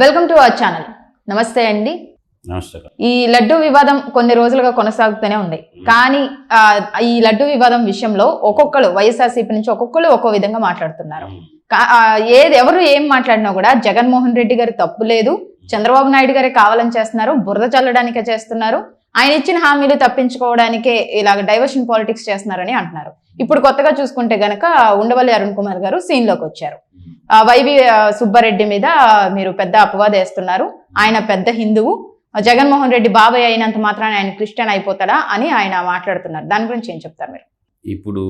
Welcome to our channel. నమస్తే అండి. ఈ లడ్డు వివాదం కొన్ని రోజులుగా కొనసాగుతూనే ఉంది. కానీ ఈ లడ్డు వివాదం విషయంలో ఒక్కొక్కరు వైఎస్ఆర్సీపీ నుంచి ఒక్కొక్కరు ఒక్కో విధంగా మాట్లాడుతున్నారు. ఏది ఎవరు ఏం మాట్లాడినా కూడా జగన్మోహన్ రెడ్డి గారి తప్పు లేదు. చంద్రబాబు నాయుడు గారే కావాలని చేస్తున్నారు. బురద చల్లడానికే చేస్తున్నారు. ఆయన ఇచ్చిన హామీలు తప్పించుకోవడానికే ఇలాగ డైవర్షన్ పాలిటిక్స్ చేస్తున్నారని అంటున్నారు. ఇప్పుడు కొత్తగా చూసుకుంటే గనక ఉండవల్లి అరుణ్ కుమార్ గారు సీన్లోకి వచ్చారు. వైవి సుబ్బారెడ్డి మీద మీరు పెద్ద అపవాదం వేస్తున్నారు. ఆయన పెద్ద హిందువు. జగన్మోహన్ రెడ్డి బాబాయ్ అయినంత మాత్రాన ఆయన క్రిస్టియన్ అయిపోతాడా అని ఆయన మాట్లాడుతున్నారు. దాని గురించి ఏం చెప్తారు మీరు? ఇప్పుడు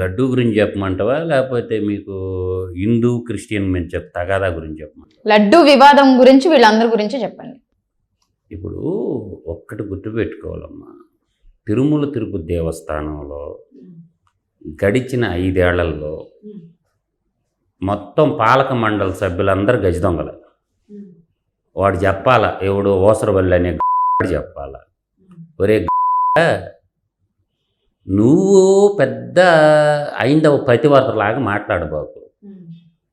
లడ్డు గురించి చెప్పమంటావా? లేకపోతే మీకు హిందూ క్రిస్టియన్ మీద చెప్ తగాదా గురించి చెప్పమంటావా? లడ్డు వివాదం గురించి వీళ్ళందరి గురించి చెప్పండి. ఇప్పుడు ఒక్కటి గుర్తుపెట్టుకోవాలమ్మా. తిరుమల తిరుపతి దేవస్థానంలో గడిచిన ఐదేళ్ళలో మొత్తం పాలక మండలి సభ్యులందరూ గజ దొంగలు. వాడు చెప్పాల ఎవడు ఓసరవల్లి అనే వాడు చెప్పాల? ఒరే నువ్వు పెద్ద ఐందవ పతివర్తలాగా మాట్లాడబాకు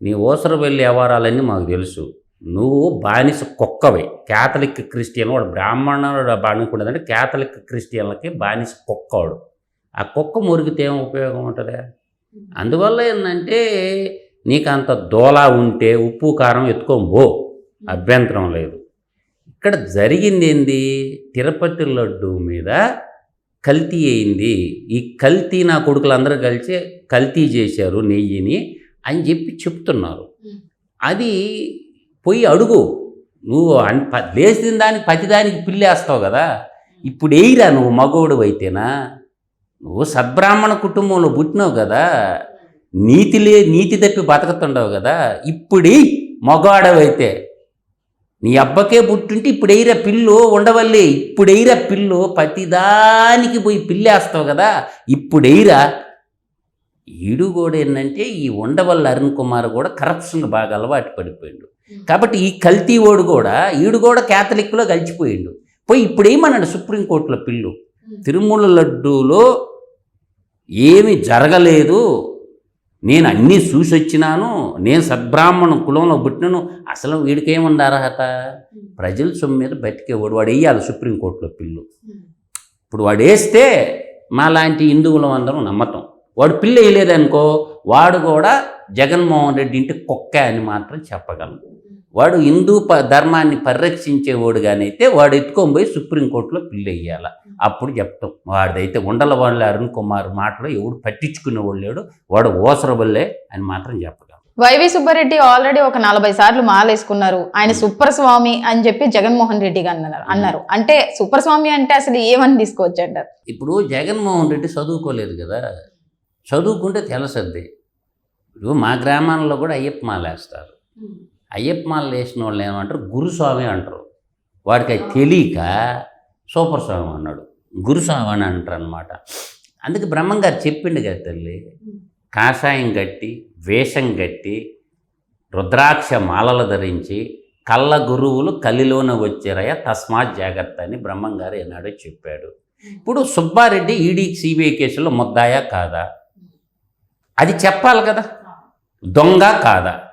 నీ ఓసరవెల్లి వ్యవహారాలన్నీ మాకు తెలుసు. నువ్వు బానిస కుక్కవే. కేథలిక్ క్రిస్టియన్ వాడు బ్రాహ్మణుడు అనుకున్నదంటే కేథలిక్ క్రిస్టియన్లకి బానిస కుక్కవాడు. ఆ కుక్క మురిగితే ఏం ఉపయోగం ఉంటుంది? అందువల్ల ఏంటంటే నీకు అంత దోలా ఉంటే ఉప్పు కారం ఎత్తుకోబో అభ్యంతరం లేదు. ఇక్కడ జరిగింది ఏంది? తిరుపతి లడ్డు మీద కల్తీ అయింది. ఈ కల్తీ నా కొడుకులందరూ కలిసి కల్తీ చేశారు నెయ్యిని అని చెప్పి చెప్తున్నారు. అది పోయి అడుగు. నువ్వు అన్ ప- లేచిన దానికి ప్రతిదానికి పిల్లేస్తావు కదా? ఇప్పుడు ఎయిరా నువ్వు మగోడు అయితేనా? నువ్వు సద్బ్రాహ్మణ కుటుంబంలో పుట్టినావు కదా నీతి లే నీతి తప్పి బతుకుతుండవు కదా ఇప్పుడే మగవాడవైతే నీ అబ్బకే పుట్టుంటే ఇప్పుడు ఎయిరా పిల్లు ఉండవల్లి ఇప్పుడు ఎయిరా పిల్లు ప్రతిదానికి పోయి పిల్లేస్తావు కదా ఇప్పుడు ఎయిరా ఈడు కూడా ఏంటంటే ఈ ఉండవల్లి అరుణ్ కుమార్ కూడా కరప్షన్ బాగా అలవాటు పడిపోయిండు. కాబట్టి ఈ కల్తీ ఓడు కూడా ఈడు కూడా క్యాథలిక్లో కలిసిపోయిండు. పోయి ఇప్పుడు ఏమన్నాడు సుప్రీంకోర్టులో పిల్లు? తిరుమల లడ్డూలో ఏమి జరగలేదు. నేను అన్నీ చూసి వచ్చినాను నేను సద్బ్రాహ్మణ కులంలో పుట్టినను. అసలు వీడికేముంది అర్హత ప్రజల సొమ్ము మీద బతికేవాడు వాడు. వేయాలి సుప్రీంకోర్టులో పిల్లు. ఇప్పుడు వాడు వేస్తే మాలాంటి హిందువులం అందరం నమ్మటం వాడు పిల్ల వేయలేదనుకో వాడు కూడా జగన్మోహన్ రెడ్డి ఇంటి కుక్క అని మాత్రం చెప్పగలను వాడు హిందూ ప ధర్మాన్ని పరిరక్షించేవాడు అయితే వాడు ఎత్తుకొని పోయి సుప్రీంకోర్టులో పిల్ల వేయాలి. అప్పుడు చెప్తాం. వాడిదైతే ఉండల వాళ్ళ అరుణ్ కుమార్ మాటలో ఎవడు పట్టించుకునేవాడు లేడు. వాడు ఓసరబల్లే అని మాత్రం చెప్పగలను వైవి సుబ్బారెడ్డి ఆల్రెడీ ఒక నలభై సార్లు మాలేసుకున్నారు. ఆయన సూపర్ స్వామి అని చెప్పి జగన్మోహన్ రెడ్డి అన్నారు. అన్నారు. అంటే సూపర్ స్వామి అంటే అసలు ఏమని తీసుకోవచ్చు అంటారు? ఇప్పుడు జగన్మోహన్ రెడ్డి చదువుకోలేదు కదా. చదువుకుంటే తెలుసద్ది ఇప్పుడు మా గ్రామాల్లో కూడా అయ్యప్ప మాల వేస్తారు అయ్యప్ప మాల వేసిన వాళ్ళు ఏమంటారు గురుస్వామి అంటారు. వాడికి అది తెలియక సూపర్ స్వామి అన్నాడు. గురుస్వామి అని అంటారు అనమాట అందుకే బ్రహ్మంగారు చెప్పిండు కదా తల్లి కాషాయం కట్టి వేషం కట్టి రుద్రాక్ష మాలలు ధరించి కళ్ళ గురువులు కలిలోన వచ్చారయ్య తస్మాత్ జాగ్రత్త అని బ్రహ్మంగారు ఏనాడో చెప్పాడు. ఇప్పుడు సుబ్బారెడ్డి ఈడీ సిబిఐ కేసులో ముద్దాయా కాదా? అది చెప్పాలి కదా. దొంగ కాదా?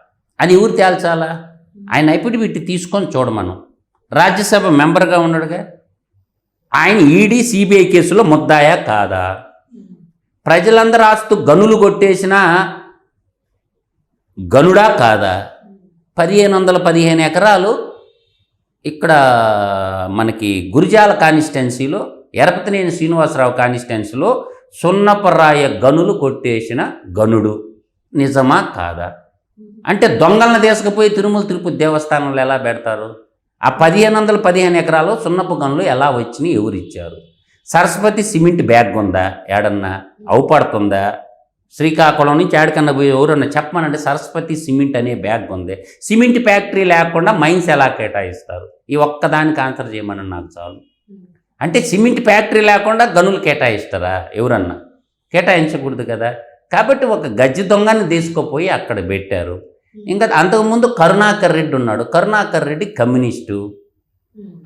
అని ఊరు తేల్చాలా? ఆయన అయిపోయి వీటి తీసుకొని చూడమను. రాజ్యసభ మెంబర్గా ఉన్నాడుగా. ఆయన ఈడీ సిబిఐ కేసులో ముద్దాయా కాదా? ప్రజలందరూ ఆస్తు గనులు కొట్టేసిన గనుడా కాదా? పదిహేను వందల పదిహేను ఎకరాలు ఇక్కడ మనకి గురిజాల కాన్స్టిట్యున్సీలో ఎరపతినేని శ్రీనివాసరావు కాన్స్టిట్యున్సీలో సున్నపరాయ గనులు కొట్టేసిన గనుడు నిజమా కాదా? అంటే దొంగలను తీసుకుపోయి తిరుమల తిరుపతి దేవస్థానంలో ఎలా పెడతారు? ఆ పదిహేను వందల పదిహేను ఎకరాలు సున్నపు గనులు ఎలా వచ్చినాయి ఎవరిచ్చారు? సరస్వతి సిమెంట్ బ్యాగ్ ఉందా? ఏడన్నా అవుపడుతుందా శ్రీకాకుళం నుంచి ఏడకన్నా పోయి ఎవరన్నా చెప్పమనంటే సరస్వతి సిమెంట్ అనే బ్యాగ్ ఉంది. సిమెంట్ ఫ్యాక్టరీ లేకుండా మైన్స్ ఎలా కేటాయిస్తారు? ఈ ఒక్కదానికి ఆన్సర్ చేయమని నాకు చాలు. అంటే సిమెంట్ ఫ్యాక్టరీ లేకుండా గనులు కేటాయిస్తారా ఎవరన్నా? కేటాయించకూడదు కదా. కాబట్టి ఒక గజ్జి దొంగని తీసుకుపోయి అక్కడ పెట్టారు. ఇంకా అంతకుముందు కరుణాకర్ రెడ్డి ఉన్నాడు. కరుణాకర్ రెడ్డి కమ్యూనిస్టు.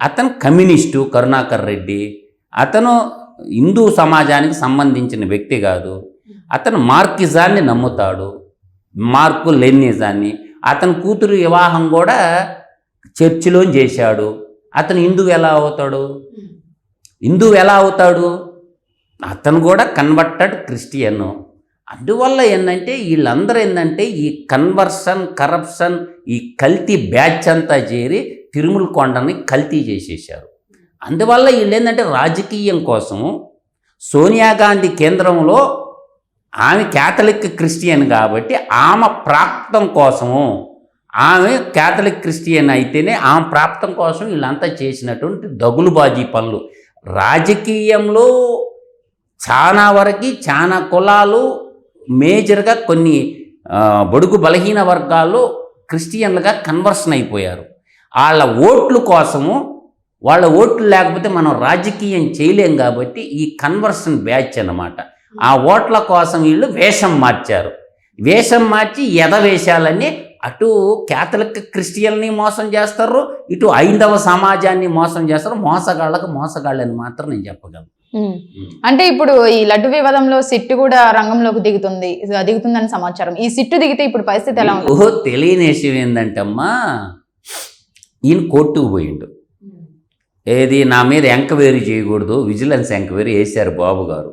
అతను కమ్యూనిస్టు కరుణాకర్ రెడ్డి. అతను హిందూ సమాజానికి సంబంధించిన వ్యక్తి కాదు. అతను మార్కిజాన్ని నమ్ముతాడు. మార్కు లెన్నిజాన్ని. అతని కూతురు వివాహం కూడా చర్చిలో చేశాడు. అతను హిందువు ఎలా అవుతాడు? హిందువు ఎలా అవుతాడు? అతను కూడా కన్వర్టెడ్ క్రిస్టియన్ అందువల్ల ఏంటంటే వీళ్ళందరూ ఏంటంటే ఈ కన్వర్షన్ కరప్షన్ ఈ కల్తీ బ్యాచ్ అంతా చేరి తిరుమల కొండని కల్తీ చేసేసారు అందువల్ల వీళ్ళు ఏంటంటే రాజకీయం కోసం సోనియా గాంధీ కేంద్రంలో ఆమె క్యాథలిక్ క్రిస్టియన్ కాబట్టి ఆమె ప్రాప్తం కోసము ఆమె క్యాథలిక్ క్రిస్టియన్ అయితేనే ఆమె ప్రాప్తం కోసం వీళ్ళంతా చేసినటువంటి దగులుబాజీ పనులు. రాజకీయంలో చాలా వరకు చాలా కులాలు మేజర్గా కొన్ని బడుగు బలహీన వర్గాలు క్రిస్టియన్లుగా కన్వర్షన్ అయిపోయారు. వాళ్ళ ఓట్లు కోసము వాళ్ళ ఓట్లు లేకపోతే మనం రాజకీయం చేయలేం కాబట్టి ఈ కన్వర్షన్ బ్యాచ్ అన్నమాట. ఆ ఓట్ల కోసం వీళ్ళు వేషం మార్చారు. వేషం మార్చి ఎద వేషాలని అటు క్యాథలిక్ క్రిస్టియన్ని మోసం చేస్తారు ఇటు ఐందవ సమాజాన్ని మోసం చేస్తారు మోసగాళ్ళకు మోసగాళ్ళని మాత్రం నేను చెప్పగలను. అంటే ఇప్పుడు ఈ లడ్డు వివాదంలో సిట్టు కూడా రంగంలోకి దిగుతుంది. దిగుతుందని సమాచారం. ఈ సిట్టు దిగితే ఇప్పుడు పరిస్థితి ఎలా ఉంది ఓహో తెలియని విషయం ఏంటంటమ్మా ఈయన కోర్టుకు పోయిండు. ఏది నా మీద ఎంక్వైరీ చేయకూడదు విజిలెన్స్ ఎంక్వైరీ వేశారు బాబు గారు.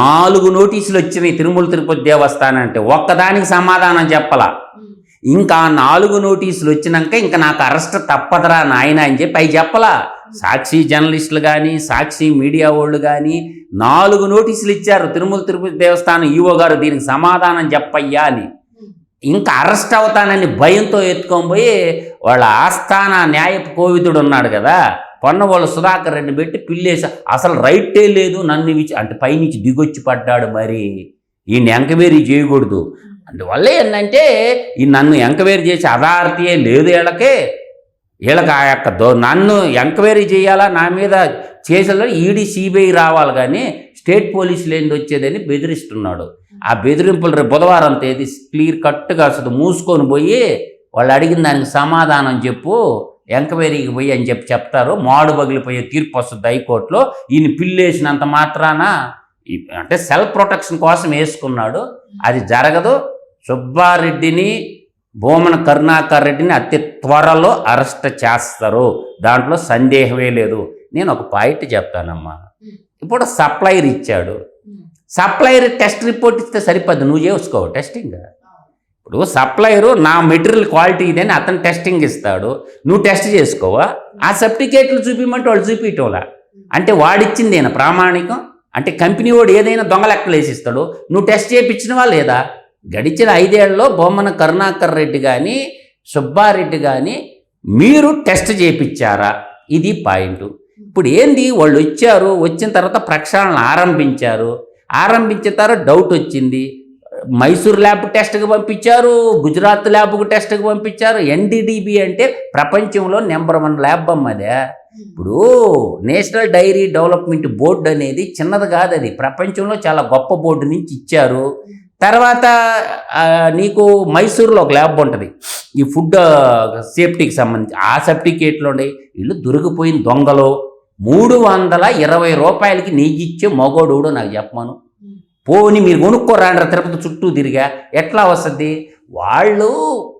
నాలుగు నోటీసులు వచ్చినాయి తిరుమల తిరుపతి దేవస్థానం అంటే. ఒక్కదానికి సమాధానం చెప్పలా. ఇంకా నాలుగు నోటీసులు వచ్చినాక ఇంకా నాకు అరెస్ట్ తప్పదురా నాయన అని చెప్పి అవి చెప్పలా. సాక్షి జర్నలిస్టులు కానీ సాక్షి మీడియా వాళ్ళు కానీ నాలుగు నోటీసులు ఇచ్చారు తిరుమల తిరుపతి దేవస్థానం ఈవో గారు దీనికి సమాధానం చెప్పయ్యా అని. ఇంకా అరెస్ట్ అవుతానని భయంతో ఎత్తుకొని పోయి వాళ్ళ ఆస్థాన న్యాయపు కోవిదుడు ఉన్నాడు కదా పొన్నవాళ్ళు సుధాకర్ రెడ్డి పెట్టి పిల్లేసి అసలు రైటే లేదు నన్ను అంటే పైనుంచి దిగొచ్చి పడ్డాడు మరి. ఈయన ఎంక్వైరీ చేయకూడదు. అందువల్ల ఏంటంటే ఈ నన్ను ఎంక్వైరీ చేసే అథారిటీయే లేదు వీళ్ళకే. వీళ్ళకి ఆ యొక్క దో నన్ను ఎంక్వైరీ చేయాలా? నా మీద చేసిన ఈడీ సిబిఐ రావాలి కానీ స్టేట్ పోలీసులు ఏంటి వచ్చేదని బెదిరిస్తున్నాడు. ఆ బెదిరింపులు రేపు బుధవారం తేదీ క్లియర్ కట్గా అసలు మూసుకొని పోయి వాళ్ళు అడిగిన దానికి సమాధానం చెప్పు ఎంక్వైరీకి పోయి అని చెప్పి చెప్తారు. మాడు పగిలిపోయే తీర్పు వస్తుంది హైకోర్టులో. ఈయన పిల్లేసినంత మాత్రాన? ఈ- అంటే సెల్ఫ్ ప్రొటెక్షన్ కోసం వేసుకున్నాడు. అది జరగదు. సుబ్బారెడ్డిని భూమన కరుణాకర్ రెడ్డిని అతి త్వరలో అరెస్ట్ చేస్తారు. దాంట్లో సందేహమే లేదు. నేను ఒక పాయింట్ చెప్తానమ్మా. ఇప్పుడు సప్లైర్ ఇచ్చాడు. సప్లైర్ టెస్ట్ రిపోర్ట్ ఇస్తే సరిపోద్ది. నువ్వు చేసుకో టెస్టింగ్. ఇప్పుడు సప్లైరు నా మెటీరియల్ క్వాలిటీ ఇదని అతను టెస్టింగ్ ఇస్తాడు. నువ్వు టెస్ట్ చేసుకోవా? ఆ సర్టిఫికేట్లు చూపించమంటే వాళ్ళు చూపించటంలా అంటే వాడిచ్చింది ఏనా ప్రామాణికం? అంటే కంపెనీ వాడు ఏదైనా దొంగ లెక్కలు వేసిస్తాడు. నువ్వు టెస్ట్ చేయించినవా లేదా? గడిచిన ఐదేళ్ళలో బొమ్మన కరుణాకర్ రెడ్డి కానీ సుబ్బారెడ్డి కానీ మీరు టెస్ట్ చేయించారా ఇది పాయింట్. ఇప్పుడు ఏంది? వాళ్ళు వచ్చారు వచ్చిన తర్వాత ప్రక్షాళన ఆరంభించారు. ఆరంభించిన తర్వాత డౌట్ వచ్చింది. మైసూర్ ల్యాబ్ టెస్ట్కి పంపించారు గుజరాత్ ల్యాబ్కు టెస్ట్కి పంపించారు. ఎన్డీడీబీ అంటే ప్రపంచంలో నెంబర్ వన్ ల్యాబ్ అమ్మదే ఇప్పుడు నేషనల్ డైరీ డెవలప్మెంట్ బోర్డు అనేది చిన్నది కాదు అది. ప్రపంచంలో చాలా గొప్ప బోర్డు నుంచి ఇచ్చారు. తర్వాత నీకు మైసూర్లో ఒక ల్యాబ్ ఉంటుంది. ఈ ఫుడ్ సేఫ్టీకి సంబంధించి ఆ సర్టిఫికేట్లు ఉండే వీళ్ళు దొరికిపోయిన దొంగలు మూడు వందల ఇరవై రూపాయలకి నెయ్యి ఇచ్చే మగోడు నాకు చెప్పమను. పోని మీరు కొనుక్కోరాండ్ర తిరుపతి చుట్టూ తిరిగా. ఎట్లా వస్తుంది? వాళ్ళు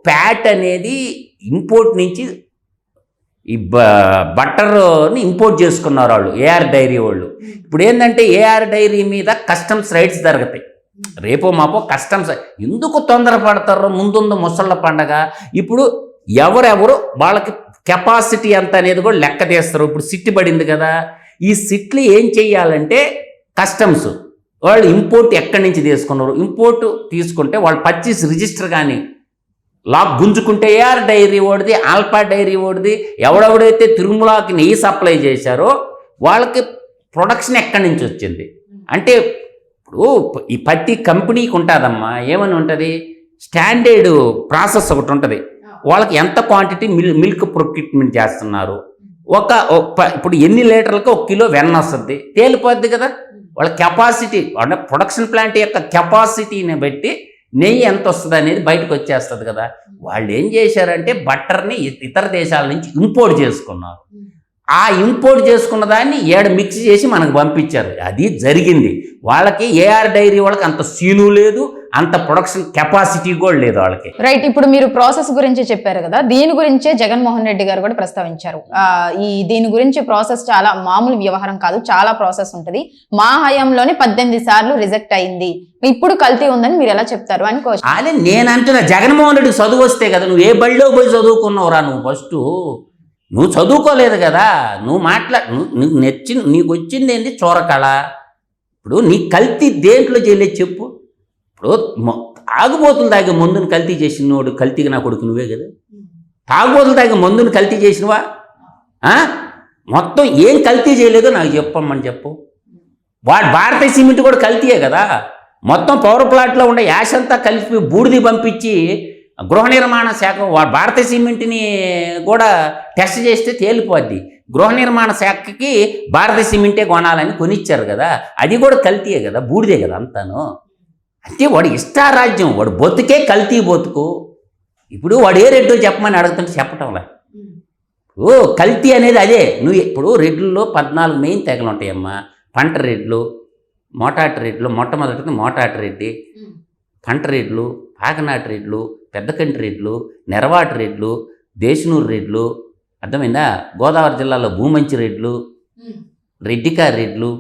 ప్యాట్ అనేది ఇంపోర్ట్ నుంచి ఈ బ బట్టర్ని ఇంపోర్ట్ చేసుకున్నారు వాళ్ళు ఏఆర్ డైరీ వాళ్ళు. ఇప్పుడు ఏంటంటే ఏఆర్ డైరీ మీద కస్టమ్స్ రైట్స్ జరుగుతాయి. రేపో మాపో కస్టమ్స్ ఎందుకు తొందరపడతారో ముందుందు ముసళ్ళ పండగ. ఇప్పుడు ఎవరెవరు వాళ్ళకి కెపాసిటీ ఎంత అనేది కూడా లెక్క తీస్తారు. ఇప్పుడు సిట్టి పడింది కదా. ఈ సిట్లు ఏం చేయాలంటే కస్టమ్స్. వాళ్ళు ఇంపోర్ట్ ఎక్కడి నుంచి తీసుకున్నారు? ఇంపోర్ట్ తీసుకుంటే వాళ్ళు పర్చేస్ రిజిస్టర్ కానీ లాక్ గుంజుకుంటే ఏఆర్ డైరీ ఓడిది ఆల్ఫా డైరీ ఓడిది ఎవడెవడైతే తిరుమలకి నెయ్యి సప్లై చేశారో వాళ్ళకి ప్రొడక్షన్ ఎక్కడి నుంచి వచ్చింది? అంటే ఇప్పుడు ఈ ప్రతి కంపెనీకి ఉంటుందమ్మా ఏమని ఉంటుంది? స్టాండర్డ్ ప్రాసెస్ ఒకటి ఉంటుంది. వాళ్ళకి ఎంత క్వాంటిటీ మిల్ మిల్క్ ప్రొక్యూట్మెంట్ చేస్తున్నారు? ఒక ఇప్పుడు ఎన్ని లీటర్లకు ఒక కిలో వెన్న వస్తుంది? తేలిపోద్ది కదా? వాళ్ళ కెపాసిటీ అంటే ప్రొడక్షన్ ప్లాంట్ యొక్క కెపాసిటీని బట్టి నెయ్యి ఎంత వస్తుంది అనేది బయటకు వచ్చేస్తుంది కదా? వాళ్ళు ఏం చేశారంటే బట్టర్ని ఇతర దేశాల నుంచి ఇంపోర్ట్ చేసుకున్నారు. ఆ ఇంపోర్ట్ చేసుకున్న దాన్ని ఏడు మిక్స్ చేసి మనకు పంపించారు. అది జరిగింది. వాళ్ళకి ఏఆర్ డైరీ వాళ్ళకి అంత సీను లేదు అంత ప్రొడక్షన్ కెపాసిటీ కూడా లేదు వాళ్ళకి. రైట్ ఇప్పుడు మీరు ప్రాసెస్ గురించి చెప్పారు కదా దీని గురించే జగన్మోహన్ రెడ్డి గారు కూడా ప్రస్తావించారు. ఆ, ఈ దీని గురించి ప్రాసెస్ చాలా మామూలు వ్యవహారం కాదు చాలా ప్రాసెస్ ఉంటది. మా హయాంలోనే పద్దెనిమిది సార్లు రిజెక్ట్ అయింది. ఇప్పుడు కల్తీ ఉందని మీరు ఎలా చెప్తారు అని అదే నేను అంటున్నా జగన్మోహన్ రెడ్డి చదువు వస్తే కదా నువ్వు ఏ బడిలో పోయి చదువుకున్నావురా నువ్వు ఫస్ట్ నువ్వు చదువుకోలేదు కదా నువ్వు మాట్లా నువ్వు నీకు నీకు వచ్చింది ఏంటి చోరకళ. ఇప్పుడు నీ కల్తీ దేంట్లో చేయలేదు చెప్పు. ఇప్పుడు తాగుబోతులు తాగే మందుని కల్తీ చేసినోడు కల్తీగా నా కొడుకు నువ్వే కదా. తాగుబోతులు తాగే మందుని కల్తీ చేసినవా? మొత్తం ఏం కల్తీ చేయలేదో నాకు చెప్పమ్మని చెప్పు. వాడు భారతీయ సిమెంట్ కూడా కల్తీయే కదా. మొత్తం పవర్ ప్లాంట్లో ఉండే యాష్ అంతా కలిపి బూడిది పంపించి గృహ నిర్మాణ శాఖ వాడు భారతీయ సిమెంట్ని కూడా టెస్ట్ చేస్తే తేలిపోద్ది. గృహ నిర్మాణ శాఖకి భారతీయ సిమెంటే కొనాలని కొనిచ్చారు కదా అది కూడా కల్తీయే కదా బూడిదే కదా అంతాను. అంటే వాడు ఇష్టారాజ్యం వాడు బతుకే కల్తీ బతుకు. ఇప్పుడు వాడు ఏ రెడ్డో చెప్పమని అడుగుతుంటే చెప్పటంలే. ఓ కల్తీ అనేది అదే. నువ్వు ఇప్పుడు రెడ్లలో పద్నాలుగు మెయిన్ తెగలు ఉంటాయమ్మా. పంట రెడ్లు మోటాటి రెడ్లు మొట్టమొదటిది మోటాటి రెడ్డి పంట రెడ్లు పాకనాటి రెడ్లు పెద్దకంటి రెడ్లు నెరవాటి రెడ్లు దేశనూరు రెడ్లు అర్థమైందా? గోదావరి జిల్లాలో భూమంచి రెడ్లు రెడ్డికా రెడ్లు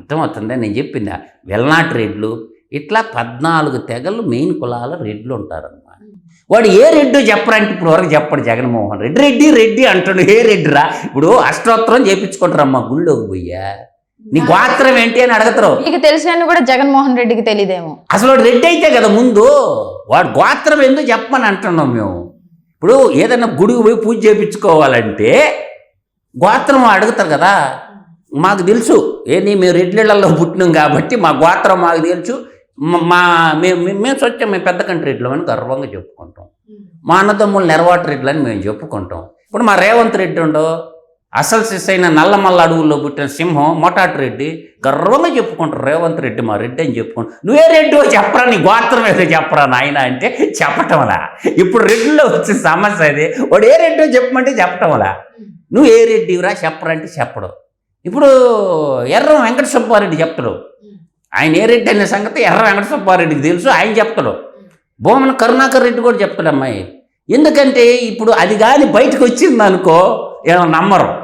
అర్థమవుతుందా? నేను చెప్పిందా? వెల్నాటి రెడ్లు ఇట్లా పద్నాలుగు తెగలు మెయిన్ కులాల రెడ్లు ఉంటారన్నమాట. వాడు ఏ రెడ్డు చెప్పరంటే ఇప్పుడు వరకు చెప్పడు జగన్మోహన్ రెడ్డి. రెడ్డి రెడ్డి అంటాడు ఏ రెడ్డిరా? ఇప్పుడు అష్టోత్తరం చేపించుకుంటారమ్మా గుళ్ళోకి పోయా నీ గోత్రం ఏంటి అని అడగతారు. మీకు తెలిసిన కూడా జగన్మోహన్ రెడ్డికి తెలియదేమో. అసలు వాడు రెడ్డి అయితే కదా ముందు. వాడు గోత్రం ఎందుకు చెప్పమని అంటున్నాం మేము? ఇప్పుడు ఏదైనా గుడికి పోయి పూజ చేయించుకోవాలంటే గోత్రం అడుగుతారు కదా. మాకు తెలుసు. ఏంది మేము రెడ్డిళ్ళల్లో పుట్టినాం కాబట్టి మా గోత్రం మాకు తెలుసు. మ- మేము మేము- స్వచ్ఛం మేము పెద్ద కంటి రెడ్లు అని గర్వంగా చెప్పుకుంటాం. మా అన్నదమ్ములు నెరవాటి రెడ్లు అని మేము చెప్పుకుంటాం. ఇప్పుడు మా రేవంత్ రెడ్డి ఉండో అసలు సిస్ అయిన నల్లమల్ల అడవుల్లో పుట్టిన సింహం మొటాటి రెడ్డి గర్వంగా చెప్పుకుంటారు. రేవంత్ రెడ్డి మా రెడ్డి అని చెప్పుకుంటారు. నువ్వే రెడ్డి చెప్పరా? నీ గోత్రం ఏదో చెప్పరా నాయన అంటే చెప్పటంలా. ఇప్పుడు రెడ్డిలో వచ్చిన సమస్య అది. వాడు ఏ రెడ్డో చెప్పమంటే చెప్పటంలా. నువ్వు ఏ రెడ్డి రా అంటే చెప్పడు. ఇప్పుడు ఎర్ర వెంకట సుబ్బారెడ్డి చెప్తాడు. ఆయన ఏ రెడ్డి అనే సంగతి ఎర్ర వెంకట సుబ్బారెడ్డికి తెలుసు ఆయన చెప్తాడు. భూమన కరుణాకర్ రెడ్డి కూడా చెప్తాడు అమ్మాయి. ఎందుకంటే ఇప్పుడు అది కానీ బయటకు వచ్చింది అనుకో ఏమో నమ్మరు.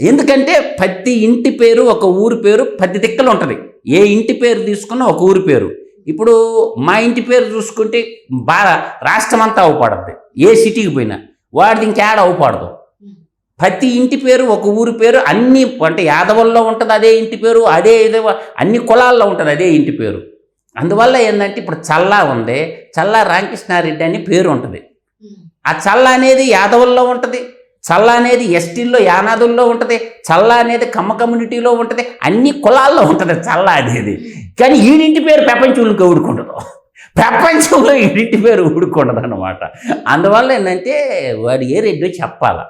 ఎందుకంటే ప్రతి ఇంటి పేరు ఒక ఊరి పేరు పది దిక్కలు ఉంటుంది. ఏ ఇంటి పేరు తీసుకున్నా ఒక ఊరి పేరు. ఇప్పుడు మా ఇంటి పేరు చూసుకుంటే బాగా రాష్ట్రం అంతా అవపడద్ది. ఏ సిటీకి పోయినా. వాడిది ఇంకేడ అవపడదు. ప్రతి ఇంటి పేరు ఒక ఊరి పేరు అన్ని అంటే యాదవుల్లో ఉంటుంది అదే ఇంటి పేరు అదే ఇదే అన్ని కులాల్లో ఉంటుంది అదే ఇంటి పేరు. అందువల్ల ఏంటంటే ఇప్పుడు చల్లా ఉంది. చల్లా రామకృష్ణారెడ్డి అని పేరు ఉంటుంది. ఆ చల్ల అనేది యాదవుల్లో ఉంటుంది. చల్ల అనేది ఎస్టీల్లో యానాదుల్లో ఉంటుంది. చల్ల అనేది కమ్మ కమ్యూనిటీలో ఉంటుంది. అన్ని కులాల్లో ఉంటుంది చల్ల అనేది. కానీ ఈడింటి పేరు ప్రపంచంలోకి ఊడుకుంటుంది ప్రపంచంలో ఈడింటి పేరు ఊడుకుంటుంది అనమాట అందువల్ల ఏంటంటే వాడు ఏ రెడ్డో చెప్పాలా.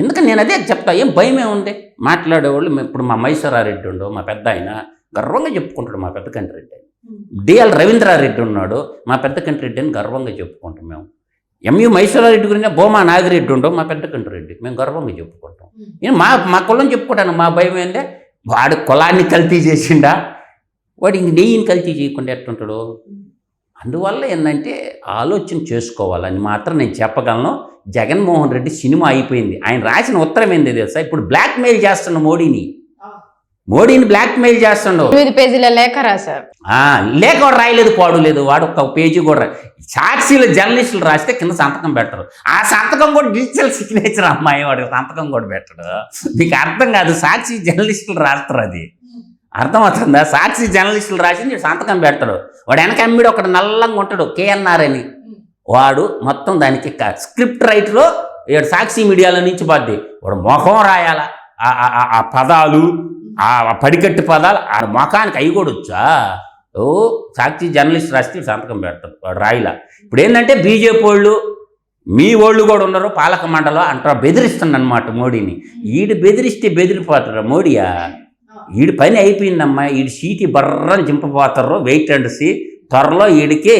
ఎందుకని నేను అదే చెప్తా ఏం భయం ఏముంది? మాట్లాడేవాళ్ళు ఇప్పుడు మా మైసరారెడ్డి ఉండో మా పెద్ద ఆయన గర్వంగా చెప్పుకుంటాడు మా పెద్ద కంటి రెడ్డి. డిఎల్ రవీంద్రారెడ్డి ఉన్నాడు మా పెద్ద కంటి రెడ్డి అని గర్వంగా చెప్పుకుంటాం మేము. ఎంయు మైసూరారెడ్డి గురించి బోమా నాగిరెడ్డి ఉండవు మా పెద్ద కంటి రెడ్డి మేము గర్వంగా చెప్పుకుంటాం. నేను మా మా కులం చెప్పుకుంటాను మా భయం ఏంటంటే వాడు కులాన్ని కల్తీ చేసిండా? వాడు ఇంక నెయ్యిని కల్తీ చేయకుండా ఎట్టుంటాడు? అందువల్ల ఏంటంటే ఆలోచన చేసుకోవాలని మాత్రం నేను చెప్పగలను. జగన్మోహన్ రెడ్డి సినిమా అయిపోయింది. ఆయన రాసిన ఉత్తరం ఏంది తెలుసా? ఇప్పుడు బ్లాక్మెయిల్ చేస్తున్న మోడీని. మోడీని బ్లాక్మెయిల్ చేస్తుండవు ఎనిమిది పేజీల లేఖ రాశారు ఆ, లేఖ వాడు రాయలేదు పాడు లేదు వాడు ఒక పేజీ కూడా సాక్షిలు జర్నలిస్టులు రాస్తే కింద సంతకం పెట్టరు. ఆ సంతకం కూడా డిజిటల్ సిగ్నేచర్ అమ్మాయి వాడు సంతకం కూడా పెట్టడు. మీకు అర్థం కాదు సాక్షి జర్నలిస్టులు రాస్తారు అది. అర్థమవుతుందా? సాక్షి జర్నలిస్టులు రాసి సంతకం పెడతాడు. వాడు వెనక అమ్మిడు ఒకడు నల్లంగా ఉంటాడు కేఎన్ఆర్ అని. వాడు మొత్తం దానికి స్క్రిప్ట్ రైట్లో సాక్షి మీడియాలో నుంచి బాద్ది వాడు మొఖం రాయాల? ఆ పదాలు ఆ పడికట్టు పదాలు ఆ మొఖానికి అవి కూడా వచ్చా? ఓ సాక్షి జర్నలిస్ట్ రాస్తే సంతకం పెడతాడు వాడు రాయిలా. ఇప్పుడు ఏంటంటే బీజేపీ వాళ్ళు మీ వాళ్ళు కూడా ఉన్నారు పాలక మండలం అంటారు బెదిరిస్తుంది అనమాట మోడీని. ఈడు బెదిరిస్తే బెదిరిపోతాడు మోడీయా? ఈడి పని అయిపోయిందమ్మా ఈడు సీటి బర్రని చింపబోతారు వెయిట్ అండ్ సీ. త్వరలో ఈడికి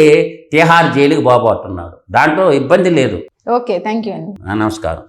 తిహార్ జైలుకి పోబోతున్నాడు. దాంట్లో ఇబ్బంది లేదు. ఓకే థ్యాంక్ యూ అండి నమస్కారం.